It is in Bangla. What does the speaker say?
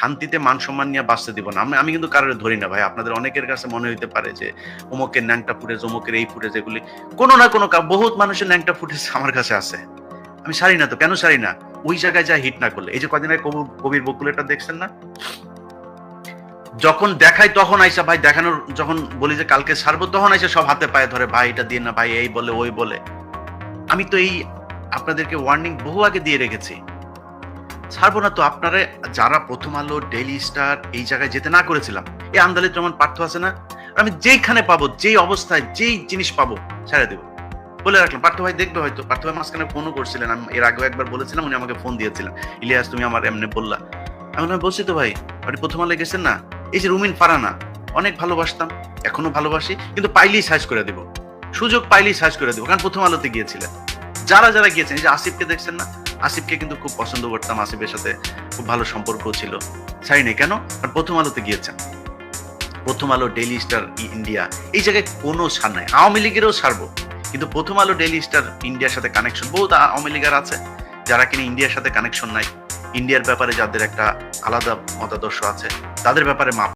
শান্তিতে মান সম্মান নিয়ে বাঁচতে দিব না। আমি কিন্তু কারোর ধরি না ভাই। আপনাদের অনেকের কাছে মনে হইতে পারে যে অমুকের ন্যাংটা ফুটেজ অমুকের এই ফুটেজ এগুলি। কোনো না কোনো বহুত মানুষের ন্যাংটা ফুটেজ আমার কাছে আছে। আমি সারি না তো, কেন সারি না? ওই জায়গায় যা হিট না করলে। এই যে কদিন আগে কবু- কবির বকুলেটা দেখছেন না? যখন দেখাই তখন আইসা ভাই দেখানোর, যখন বলি যে কালকে ছাড়বো, তখন আইসা সব হাতে পায়ে ধরে, ভাই, এটা দিয়ে না, ভাই, এই বলে, ওই বলে। আমি তো এই আপনাদেরকে ওয়ার্নিং বহু আগে দিয়ে রেখেছি। ছাড়বো না তো আপনারা, যারা প্রথম আলো ডেইলি স্টার এই জায়গায় যেতে না করেছিলাম, এই আন্দালিত রহমান পার্থ আছে না? আমি যেইখানে পাবো, যেই অবস্থায়, যেই জিনিস পাবো, ছেড়ে দেবো। বলে রাখলাম, পার্থ ভাই দেখবে হয়তো, পার্থ ভাই মাঝখানে ফোনও করছিলেন, আমি এর আগেও একবার বলেছিলাম, উনি আমাকে ফোন দিয়েছিলেন। ইলিয়াস, তুমি আমার এমনি বললা। আমি বলছি তো ভাই, আপনি প্রথম আলো গেছেন না? এই যে রুমিন ফারানা, অনেক ভালোবাসতাম, এখনও ভালোবাসি, কিন্তু পাইলেই সার্চ করে দেবো। সুযোগ পাইলেই সার্চ করে দেবো, কারণ প্রথম আলোতে গিয়েছিলেন। যারা যারা গিয়েছেন যে আসিফকে দেখছেন না? আসিফকে কিন্তু খুব পছন্দ করতাম, আসিফের সাথে খুব ভালো সম্পর্ক ছিল। ছাড়ি নেই কেন? কারণ প্রথম আলোতে গিয়েছেন। প্রথম আলো ডেইলি স্টার ইন্ডিয়া এই জায়গায় কোনো ছাড় নাই। আওয়ামী লীগেরও ছাড়বো। কিন্তু প্রথম আলো ডেলি স্টার ইন্ডিয়ার সাথে কানেকশন বহুত আওয়ামী লীগের আছে। যারা কিনা ইন্ডিয়ার সাথে কানেকশন নাই। ইন্ডিয়ার ব্যাপারে যাদের একটা আলাদা মতাদর্শ আছে, তাদের ব্যাপারে মাপ